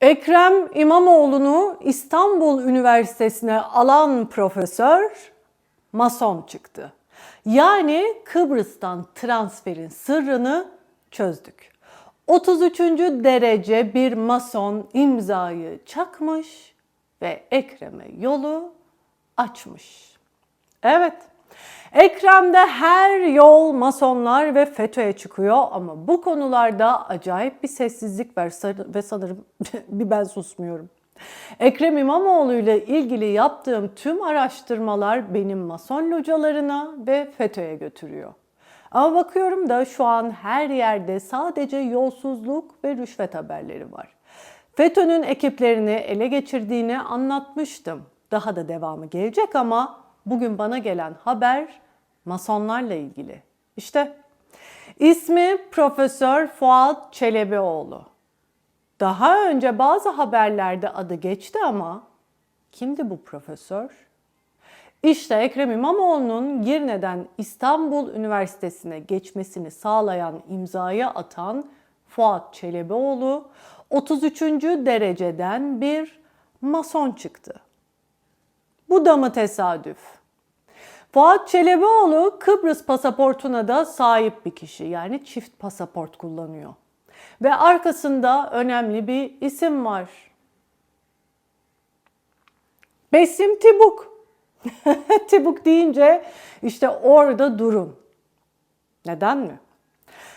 Ekrem İmamoğlu'nu İstanbul Üniversitesi'ne alan profesör mason çıktı. Yani Kıbrıs'tan transferin sırrını çözdük. 33. derece bir mason imzayı çakmış ve Ekrem'e yolu açmış. Evet. Ekrem'de her yol masonlar ve FETÖ'ye çıkıyor ama bu konularda acayip bir sessizlik var ve sanırım bir ben susmuyorum. Ekrem İmamoğlu ile ilgili yaptığım tüm araştırmalar benim mason localarına ve FETÖ'ye götürüyor. Ama bakıyorum da şu an her yerde sadece yolsuzluk ve rüşvet haberleri var. FETÖ'nün ekiplerini ele geçirdiğini anlatmıştım. Daha da devamı gelecek ama bugün bana gelen haber masonlarla ilgili. İşte ismi Profesör Fuat Çelebioğlu. Daha önce bazı haberlerde adı geçti ama kimdi bu profesör? İşte Ekrem İmamoğlu'nun Girne'den İstanbul Üniversitesi'ne geçmesini sağlayan imzayı atan Fuat Çelebioğlu 33. dereceden bir mason çıktı. Bu da mı tesadüf? Fuat Çelebioğlu Kıbrıs pasaportuna da sahip bir kişi. Yani çift pasaport kullanıyor. Ve arkasında önemli bir isim var. Besim Tibuk. Tibuk deyince işte orada durun. Neden mi?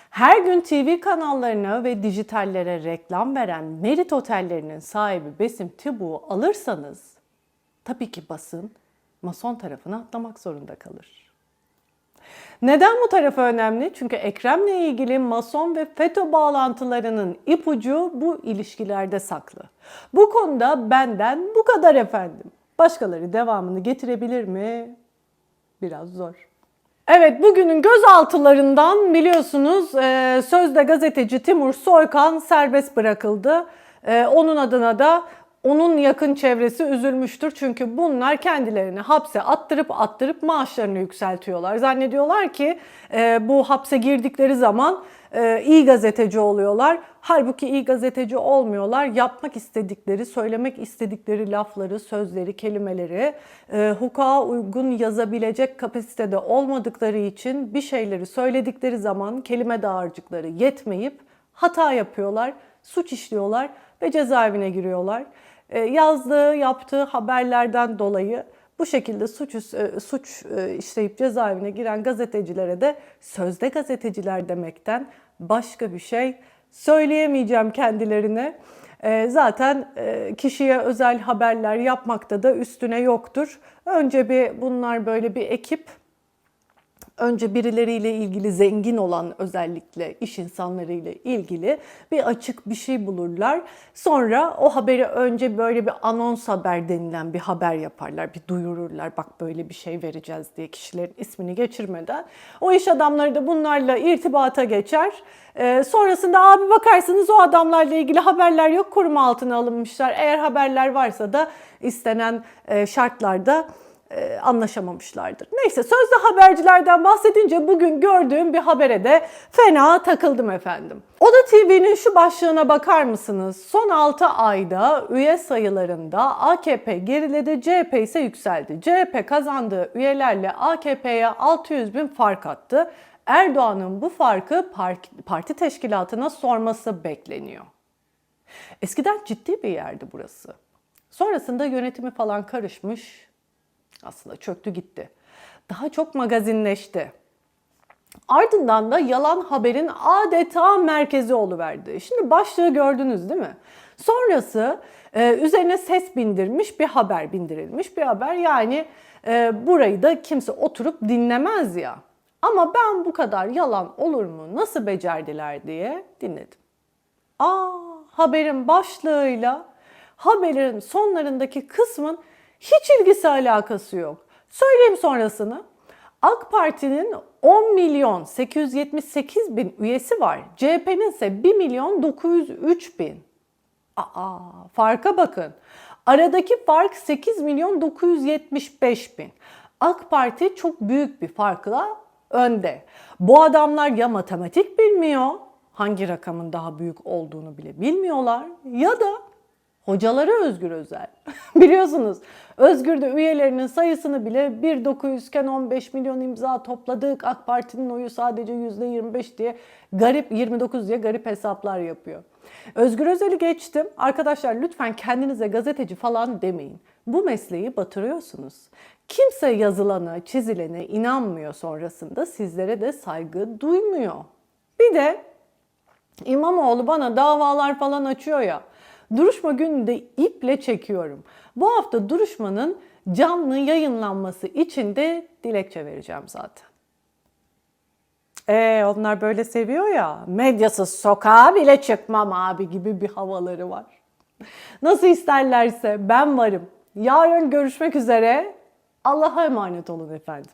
Her gün TV kanallarına ve dijitallere reklam veren Merit Otellerinin sahibi Besim Tibuk'u alırsanız tabii ki basın mason tarafına atlamak zorunda kalır. Neden bu tarafı önemli? Çünkü Ekrem'le ilgili mason ve FETÖ bağlantılarının ipucu bu ilişkilerde saklı. Bu konuda benden bu kadar efendim. Başkaları devamını getirebilir mi? Biraz zor. Evet bugünün gözaltılarından biliyorsunuz e, sözde gazeteci Timur Soykan serbest bırakıldı. E, onun adına da onun yakın çevresi üzülmüştür. Çünkü bunlar kendilerini hapse attırıp attırıp maaşlarını yükseltiyorlar. Zannediyorlar ki e, bu hapse girdikleri zaman e, iyi gazeteci oluyorlar. Halbuki iyi gazeteci olmuyorlar. Yapmak istedikleri, söylemek istedikleri lafları, sözleri, kelimeleri e, hukuka uygun yazabilecek kapasitede olmadıkları için bir şeyleri söyledikleri zaman kelime dağarcıkları yetmeyip hata yapıyorlar, suç işliyorlar ve cezaevine giriyorlar. E, yazdığı, yaptığı haberlerden dolayı bu şekilde suç e, suç e, işleyip cezaevine giren gazetecilere de sözde gazeteciler demekten başka bir şey söyleyemeyeceğim kendilerine. Zaten kişiye özel haberler yapmakta da üstüne yoktur. Önce bir bunlar böyle bir ekip önce birileriyle ilgili zengin olan özellikle iş insanlarıyla ilgili bir açık bir şey bulurlar. Sonra o haberi önce böyle bir anons haber denilen bir haber yaparlar, bir duyururlar. Bak böyle bir şey vereceğiz diye kişilerin ismini geçirmeden. O iş adamları da bunlarla irtibata geçer. Ee, sonrasında abi bakarsınız o adamlarla ilgili haberler yok koruma altına alınmışlar. Eğer haberler varsa da istenen e, şartlarda e, anlaşamamışlardır. Neyse sözde habercilerden bahsedince bugün gördüğüm bir habere de fena takıldım efendim. Oda TV'nin şu başlığına bakar mısınız? Son 6 ayda üye sayılarında AKP geriledi, CHP ise yükseldi. CHP kazandığı üyelerle AKP'ye 600 bin fark attı. Erdoğan'ın bu farkı parti teşkilatına sorması bekleniyor. Eskiden ciddi bir yerdi burası. Sonrasında yönetimi falan karışmış, aslında çöktü gitti. Daha çok magazinleşti. Ardından da yalan haberin adeta merkezi oluverdi. Şimdi başlığı gördünüz değil mi? Sonrası e, üzerine ses bindirmiş bir haber bindirilmiş bir haber. Yani e, burayı da kimse oturup dinlemez ya. Ama ben bu kadar yalan olur mu nasıl becerdiler diye dinledim. Aa haberin başlığıyla haberin sonlarındaki kısmın hiç ilgisi alakası yok. Söyleyeyim sonrasını. AK Parti'nin 10 milyon 878 bin üyesi var. CHP'nin ise 1 milyon 903 bin. Aa, farka bakın. Aradaki fark 8 milyon 975 bin. AK Parti çok büyük bir farkla önde. Bu adamlar ya matematik bilmiyor, hangi rakamın daha büyük olduğunu bile bilmiyorlar ya da Hocaları Özgür Özel. Biliyorsunuz Özgür'de üyelerinin sayısını bile 1900 iken 15 milyon imza topladık. AK Parti'nin oyu sadece %25 diye garip 29 diye garip hesaplar yapıyor. Özgür Özel'i geçtim. Arkadaşlar lütfen kendinize gazeteci falan demeyin. Bu mesleği batırıyorsunuz. Kimse yazılana, çizilene inanmıyor sonrasında sizlere de saygı duymuyor. Bir de İmamoğlu bana davalar falan açıyor ya. Duruşma gününde iple çekiyorum. Bu hafta duruşmanın canlı yayınlanması için de dilekçe vereceğim zaten. Ee, onlar böyle seviyor ya. Medyasız sokağa bile çıkmam abi gibi bir havaları var. Nasıl isterlerse ben varım. Yarın görüşmek üzere. Allah'a emanet olun efendim.